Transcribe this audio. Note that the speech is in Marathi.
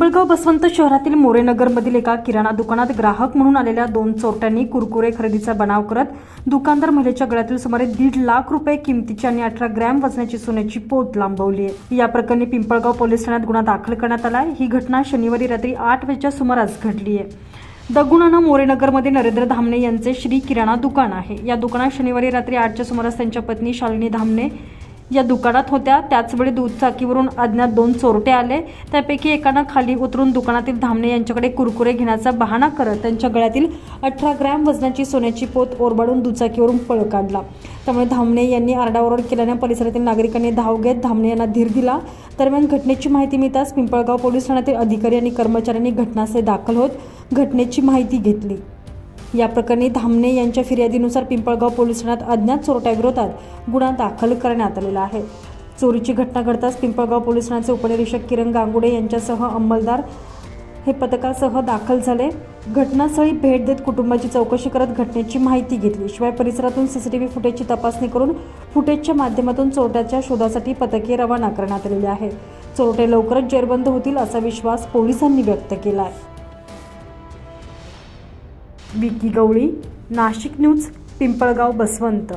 पिंपळगाव बसवंत शहरातील मोरेनगरमधील एका किराणा दुकानात ग्राहक म्हणून आलेल्या दोन चोरट्यांनी कुरकुरे खरेदीचा बनाव करत दुकानदार महिलेच्या गळ्यातील सुमारे दीड लाख रुपये किमतीची आणि अठरा ग्रॅम वजनाची सोन्याची पोत लांबवली आहे. या प्रकरणी पिंपळगाव पोलीस ठाण्यात गुन्हा दाखल करण्यात आला आहे. ही घटना शनिवारी रात्री आठ वाजेच्या सुमारास घडली आहे. दगुणानं मोरेनगरमध्ये नरेंद्र धामणे यांचे श्री किराणा दुकान आहे. या दुकानात शनिवारी रात्री आठच्या सुमारास त्यांच्या पत्नी शालिनी धामणे या दुकानात होत्या त्याचवेळी दुचाकीवरून अज्ञात दोन चोरटे आले. त्यापैकी एकानं खाली उतरून दुकानातील धामणे यांच्याकडे कुरकुरे घेण्याचा बहाणा करत त्यांच्या गळ्यातील अठरा ग्रॅम वजनाची सोन्याची पोत ओरबाडून दुचाकीवरून पळ काढला. त्यामुळे धामणे यांनी आरडाओरड केल्याने परिसरातील नागरिकांनी धाव घेत धामणे यांना धीर दिला. दरम्यान घटनेची माहिती मिळताच पिंपळगाव पोलीस ठाण्यातील अधिकारी आणि कर्मचाऱ्यांनी घटनास्थळी दाखल होत घटनेची माहिती घेतली. या प्रकरणी धामणे यांच्या फिर्यादीनुसार पिंपळगाव पोलीस ठाण्यात अज्ञात चोरट्याविरोधात गुन्हा दाखल करण्यात आलेला आहे. चोरीची घटना घडताच पिंपळगाव पोलीस ठाण्याचे उपनिरीक्षक किरण गांगुडे यांच्यासह अंमलदार हे पथकासह दाखल झाले. घटनास्थळी भेट देत कुटुंबाची चौकशी करत घटनेची माहिती घेतली. शिवाय परिसरातून सीसीटीव्ही फुटेजची तपासणी करून फुटेजच्या माध्यमातून चोरट्याच्या शोधासाठी पथके रवाना करण्यात आलेली आहे. चोरटे लवकरच जेरबंद होतील असा विश्वास पोलिसांनी व्यक्त केला आहे विकी गवळी नाशिक न्यूज पिंपळगाव बसवंत.